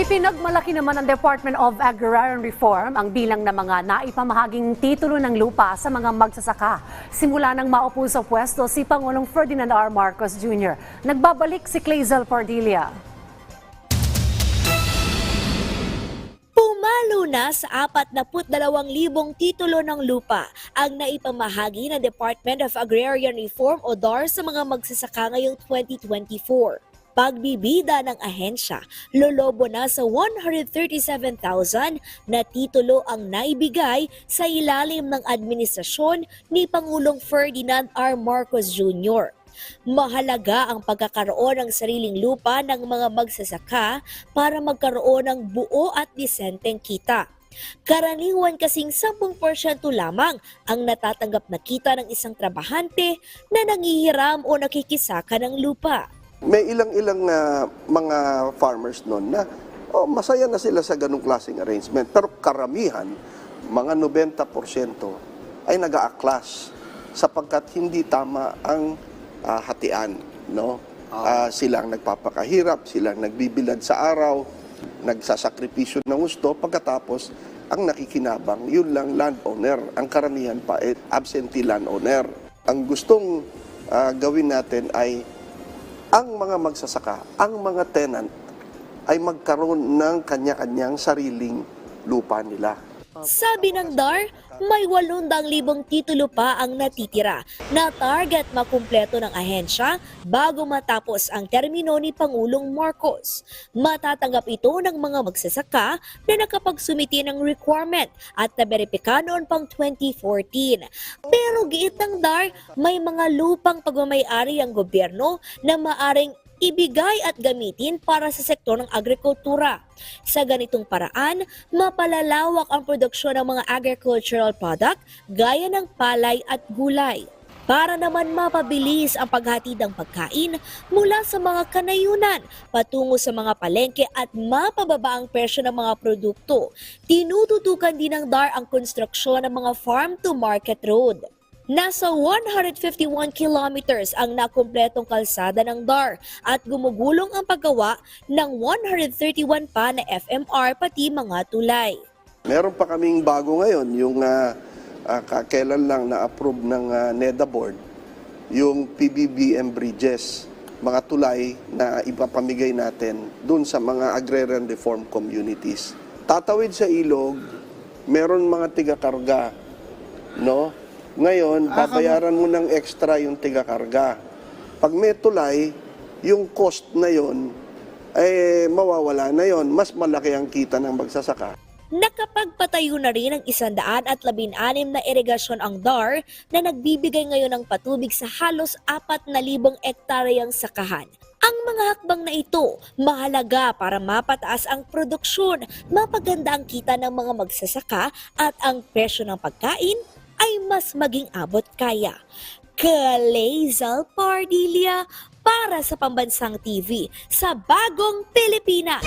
Ipinagmalaki naman ng Department of Agrarian Reform ang bilang ng mga naipamahaging titulo ng lupa sa mga magsasaka. Simula nang maupo sa pwesto si Pangulong Ferdinand R. Marcos Jr. Nagbabalik si Clazel Pardilla. Pumalo na sa 42,000 titulo ng lupa ang naipamahagi ng Department of Agrarian Reform o DAR sa mga magsasaka ngayong 2024. Pagbibida ng ahensya, lolobo na sa 137,000 na titulo ang naibigay sa ilalim ng administrasyon ni Pangulong Ferdinand R. Marcos Jr. Mahalaga ang pagkakaroon ng sariling lupa ng mga magsasaka para magkaroon ng buo at disenteng kita. Karaniwan kasing 10% lamang ang natatanggap na kita ng isang trabahante na nangihiram o nakikisaka ng lupa. May ilang-ilang ah, mga farmers noon na oh, masaya na sila sa ganung klaseng arrangement. Pero karamihan, mga 90% ay nag-a-class sapagkat hindi tama ang ah, hatian. No? Ah, sila ang nagpapakahirap, sila ang nagbibilad sa araw, nagsasakripisyo ng gusto, pagkatapos ang nakikinabang, yun lang landowner. Ang karamihan pa ay absentee landowner. Ang gustong ah, gawin natin ay ang mga magsasaka, ang mga tenant ay magkaroon ng kanya-kanyang sariling lupa nila. Sabi ng DAR, may 800,000 titulo pa ang natitira na target makumpleto ng ahensya bago matapos ang termino ni Pangulong Marcos. Matatanggap ito ng mga magsasaka na nakapagsumiti ng requirement at naberipika noon pang 2014. Pero giit ng DAR, may mga lupang pagmamayari ang gobyerno na maaring ibigay at gamitin para sa sektor ng agrikultura. Sa ganitong paraan, mapalalawak ang produksyon ng mga agricultural product gaya ng palay at gulay. Para naman mapabilis ang paghatid ng pagkain mula sa mga kanayunan patungo sa mga palengke at mapababa ang presyo ng mga produkto, tinututukan din ng DAR ang konstruksyon ng mga farm-to-market road. Nasa 151 kilometers ang nakumpletong kalsada ng DAR at gumugulong ang paggawa ng 131 pa na FMR pati mga tulay. Meron pa kaming bago ngayon, yung uh, kailan lang na-approve ng ah, NEDA board, yung PBBM bridges, mga tulay na ipapamigay natin dun sa mga agrarian reform communities. Tatawid sa ilog, meron mga tiga-karga, no? Ngayon, babayaran mo ng extra yung tiga-karga. Pag may tulay, yung cost na yon eh mawawala na yon. Mas malaki ang kita ng magsasaka. Nakapagpatayo na rin ng isandaan at labing-anim na irigasyon ang DAR na nagbibigay ngayon ng patubig sa halos apat na libong ektaryang sakahan. Ang mga hakbang na ito mahalaga para mapataas ang produksyon, mapaganda ang kita ng mga magsasaka at ang presyo ng pagkain ay mas maging abot kaya. Kalezal Pardilia para sa Pambansang TV sa Bagong Pilipinas.